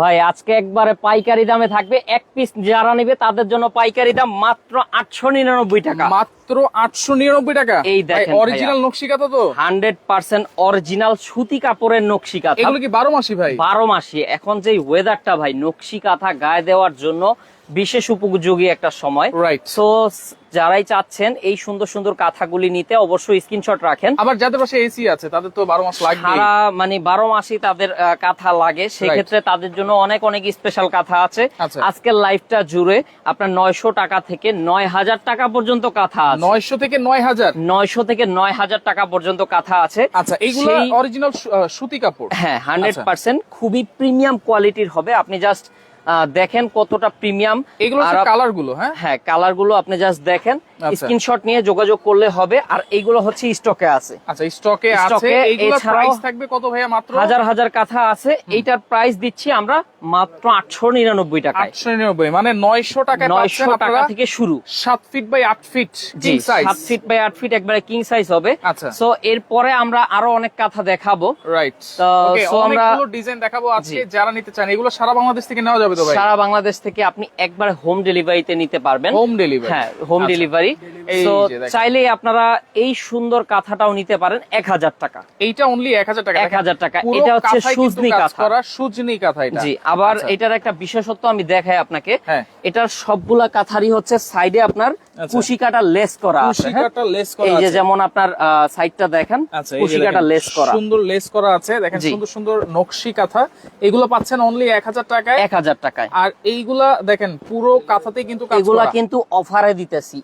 ভাই, আজকে একবারে পাইকারি দামে থাকবে এক পিস যারা নিবে তাদের জন্য পাইকারি দাম মাত্র আটশো নিরানব্বই টাকা। মাত্র আটশো নিরানব্বই টাকা। এই দেখেন অরিজিনাল নকশি কাঁথা তো হান্ড্রেড পার্সেন্ট অরিজিনাল সুতি কাপড়ের নকশি কাঁথা এগুলো কি বারো মাসি ভাই? বারো মাসে। এখন যে ওয়েদারটা ভাই নকশি কাঁথা গায়ে দেওয়ার জন্য বিশেষ উপযোগী একটা সময়। রাইট সো যারাই চাচ্ছেন এই সুন্দর সুন্দর কাঁথাগুলি নিতে অবশ্যই স্ক্রিনশট রাখেন। আবার যাদের পাশে এসি আছে তাদের তো বারো মাস লাগবে সারা মানে বারো মাসই তাদের কাঁথা লাগে। সেক্ষেত্রে তাদের জন্য অনেক অনেক স্পেশাল কাঁথা আছে। আচ্ছা। আজকের লাইফটা জুড়ে আপনার নয়শো টাকা থেকে নয় হাজার টাকা পর্যন্ত কাঁথা আছে। নয়শো থেকে নয় হাজার। নয়শো থেকে নয় হাজার টাকা পর্যন্ত কাঁথা আছে। আচ্ছা এইগুলো অরিজিনাল সুতি কাপড়? হ্যাঁ হান্ড্রেড আচ্ছা। পার্সেন্ট খুবই প্রিমিয়াম কোয়ালিটির হবে। আপনি জাস্ট দেখেন কতটা প্রিমিয়াম এগুলো কালারগুলো হ্যাঁ? হ্যাঁ কালারগুলো আপনি জাস্ট দেখেন। আচ্ছা। স্ক্রিনশট নিয়ে যোগাযোগ করলে হবে। আর এইগুলো হচ্ছে স্টকে আছে। আচ্ছা স্টকে আছে। এইগুলো প্রাইস থাকবে কত ভাইয়া মাত্র? হাজার হাজার কাঁথা আছে। এইটার প্রাইস দিচ্ছি আমরা মাত্র আটশো নিরানব্বই টাকায়। আটশো নিরানব্বই মানে নয়শো টাকায় নয়শো টাকা থেকে শুরু। সাত ফিট বাই আট ফিট জি সাত ফিট বাই আট ফিট একবারে কিং সাইজ হবে। আচ্ছা। সো এরপরে আমরা আরও অনেক কাঁথা দেখাবো। রাইট তো, আমরা- ডিজাইন দেখাবো আজকে যারা নিতে চান এগুলো সারা বাংলাদেশ থেকে নেওয়া যাবে তো ভাই? সারা বাংলাদেশ থেকে আপনি একবার হোম ডেলিভারিতে নিতে পারবেন। হোম ডেলিভারি হ্যাঁ হোম। ডেলিভারি তো চাইলেই আপনারা এই সুন্দর কাঁথাটাও নিতে পারেন এক হাজার টাকা। এইটা অনলি এক হাজার টাকা। 1000 টাকা। এটা হচ্ছে সুজনি কাঁথা। সুজনি কাঁথা এটা। জি আবার আচ্ছা। এটার একটা বিশেষত্ব আমি দেখাই আপনাকে। হ্যাঁ। এটার সবগুলা কাঁথারই হচ্ছে সাইডে আপনার আচ্ছা। কুশি কাটা লেস করা আছে হ্যাঁ? লেস করা এই যে যেমন আপনার সাইডটা দেখেন আচ্ছা কুশি কাটা লেস করা। সুন্দর লেস করা আছে। দেখেন সুন্দর সুন্দর নকশি কাঁথা। এগুলো পাচ্ছেন অনলি এক হাজার টাকায়। এক হাজার টাকায়। আর এইগুলা দেখেন পুরো কাঁথাতে কিন্তু এগুলা কিন্তু অফারে দিতেছি।